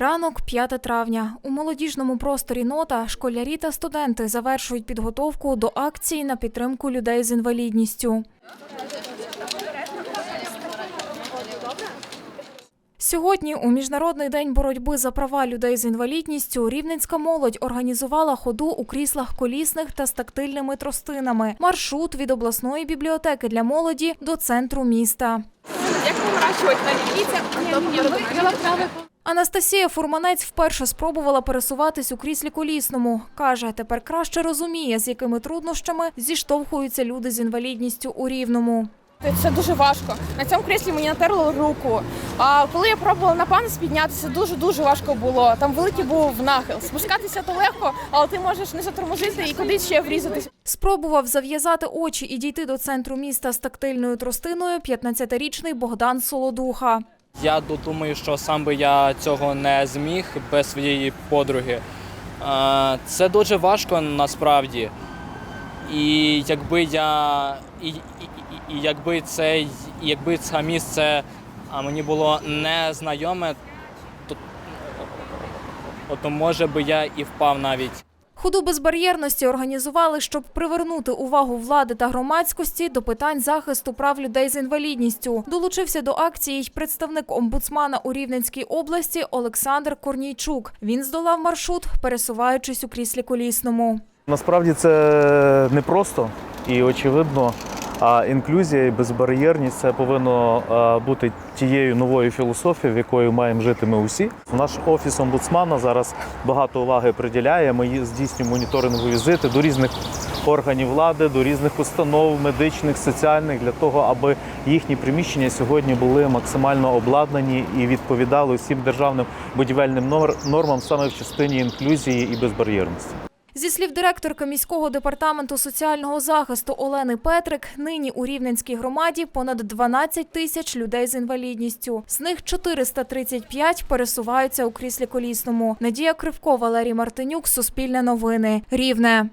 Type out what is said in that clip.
Ранок 5 травня. У молодіжному просторі нота школярі та студенти завершують підготовку до акції на підтримку людей з інвалідністю. Сьогодні, у міжнародний день боротьби за права людей з інвалідністю, рівненська молодь організувала ходу у кріслах колісних та з тактильними тростинами. Маршрут від обласної бібліотеки для молоді до центру міста. Як вирощувати на лінійцях? Анастасія Фурманець вперше спробувала пересуватись у кріслі колісному. Каже, тепер краще розуміє, з якими труднощами зіштовхуються люди з інвалідністю у рівному. Це дуже важко. На цьому кріслі мені натерло руку. А коли я пробувала на панус піднятися, дуже дуже важко було. Там великий був нахил. Спускатися то легко, але ти можеш не затормозити і кудись ще врізатися. Спробував зав'язати очі і дійти до центру міста з тактильною тростиною 15-річний Богдан Солодуха. Я думаю, що сам би я цього не зміг без своєї подруги. Е, Це дуже важко насправді. І якби я. І, і, і, якби це, якби це місце мені було незнайоме, то, то може би я і впав навіть. Ходу безбар'єрності організували, щоб привернути увагу влади та громадськості до питань захисту прав людей з інвалідністю. Долучився до акції й представник омбудсмана у Рівненській області Олександр Корнійчук. Він здолав маршрут, пересуваючись у кріслі колісному. Насправді це непросто і очевидно. А інклюзія і безбар'єрність це повинно бути тією новою філософією, в якої маємо жити ми усі. Наш офіс омбудсмана зараз багато уваги приділяє. Ми здійснюємо моніторингові візити до різних органів влади, до різних установ, медичних, соціальних, для того, аби їхні приміщення сьогодні були максимально обладнані і відповідали всім державним будівельним нор- нормам саме в частині інклюзії і безбар'єрності. Зі слів директорки міського департаменту соціального захисту Олени Петрик, нині у Рівненській громаді понад 12 тисяч людей з інвалідністю. З них 435 пересуваються у кріслі колісному. Надія Кривко, Валерій Мартинюк, Суспільне новини. Рівне.